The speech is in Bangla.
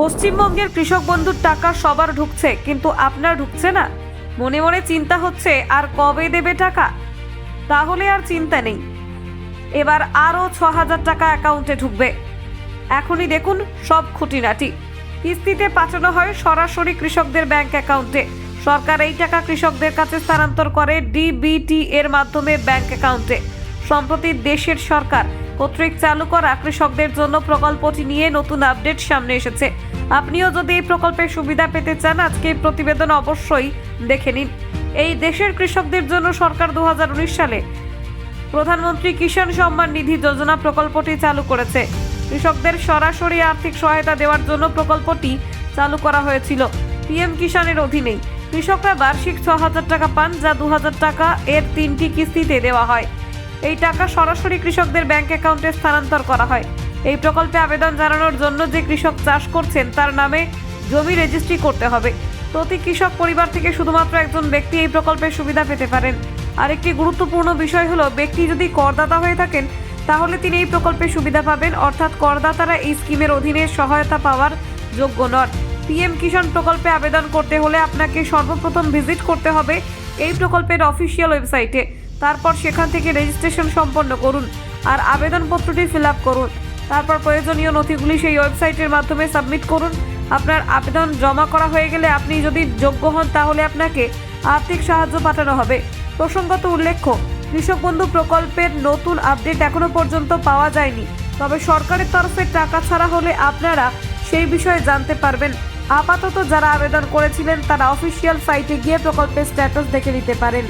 পশ্চিমবঙ্গের কৃষক বন্ধুর টাকা সবার ঢুকছে, কিন্তু আপনার ঢুকছে না। মনে মনে চিন্তা হচ্ছে, আর কবে দেবে টাকা? তাহলে আর চিন্তা নেই। এবার আরও ছ হাজার টাকা অ্যাকাউন্টে ঢুকবে। এখনই দেখুন সব খুঁটিনাটি। কিস্তিতে পাঠানো হয় সরাসরি কৃষকদের ব্যাংক অ্যাকাউন্টে। সরকার এই টাকা কৃষকদের কাছে স্থানান্তর করে ডিবিটি এর মাধ্যমে ব্যাংক অ্যাকাউন্টে। সম্প্রতি দেশের সরকার কর্তৃক চালু করা কৃষকদের জন্য প্রকল্পটি নিয়ে নতুন আপডেট সামনে এসেছে। আপনিও যদি এই প্রকল্পের সুবিধা পেতে চান, আজকে এই প্রতিবেদন অবশ্যই দেখে নিন। এই দেশের কৃষকদের জন্য সরকার দু হাজার উনিশ সালে প্রধানমন্ত্রী কিষাণ সম্মান নিধি যোজনা প্রকল্পটি চালু করেছে। কৃষকদের সরাসরি আর্থিক সহায়তা দেওয়ার জন্য প্রকল্পটি চালু করা হয়েছিল। পিএম কিষাণের অধীনেই। কৃষকরা বার্ষিক ছ হাজার টাকা পান, যা দু হাজার টাকা এর তিনটি কিস্তিতে দেওয়া হয়। এই টাকা সরাসরি কৃষকদের ব্যাংক অ্যাকাউন্টে স্থানান্তর করা হয়। এই প্রকল্পে আবেদন জানানোর জন্য যে কৃষক চাষ করছেন, তার নামে জমি রেজিস্ট্রি করতে হবে। প্রতি কৃষক পরিবার থেকে শুধুমাত্র একজন ব্যক্তি এই প্রকল্পের সুবিধা পেতে পারেন। আরেকটি গুরুত্বপূর্ণ বিষয় হলো, ব্যক্তি যদি করদাতা হয়ে থাকেন, তাহলে তিনি এই প্রকল্পের সুবিধা পাবেন। অর্থাৎ করদাতারা এই স্কিমের অধীনে সহায়তা পাওয়ার যোগ্য নন। পিএম কিষাণ প্রকল্পে আবেদন করতে হলে আপনাকে সর্বপ্রথম ভিজিট করতে হবে এই প্রকল্পের অফিসিয়াল ওয়েবসাইটে। তারপর সেখান থেকে রেজিস্ট্রেশন সম্পন্ন করুন আর আবেদনপত্রটি ফিল আপ করুন। তারপর প্রয়োজনীয় নথিগুলি সেই ওয়েবসাইটের মাধ্যমে সাবমিট করুন। আপনার আবেদন জমা করা হয়ে গেলে আপনি যদি যোগ্য হন, তাহলে আপনাকে আর্থিক সাহায্য পাঠানো হবে। প্রসঙ্গত উল্লেখ্য, কৃষক বন্ধু প্রকল্পের নতুন আপডেট এখনও পর্যন্ত পাওয়া যায়নি। তবে সরকারের তরফে টাকা ছাড়া হলে আপনারা সেই বিষয়ে জানতে পারবেন। আপাতত যারা আবেদন করেছিলেন, তারা অফিসিয়াল সাইটে গিয়ে প্রকল্পের স্ট্যাটাস দেখে নিতে পারেন।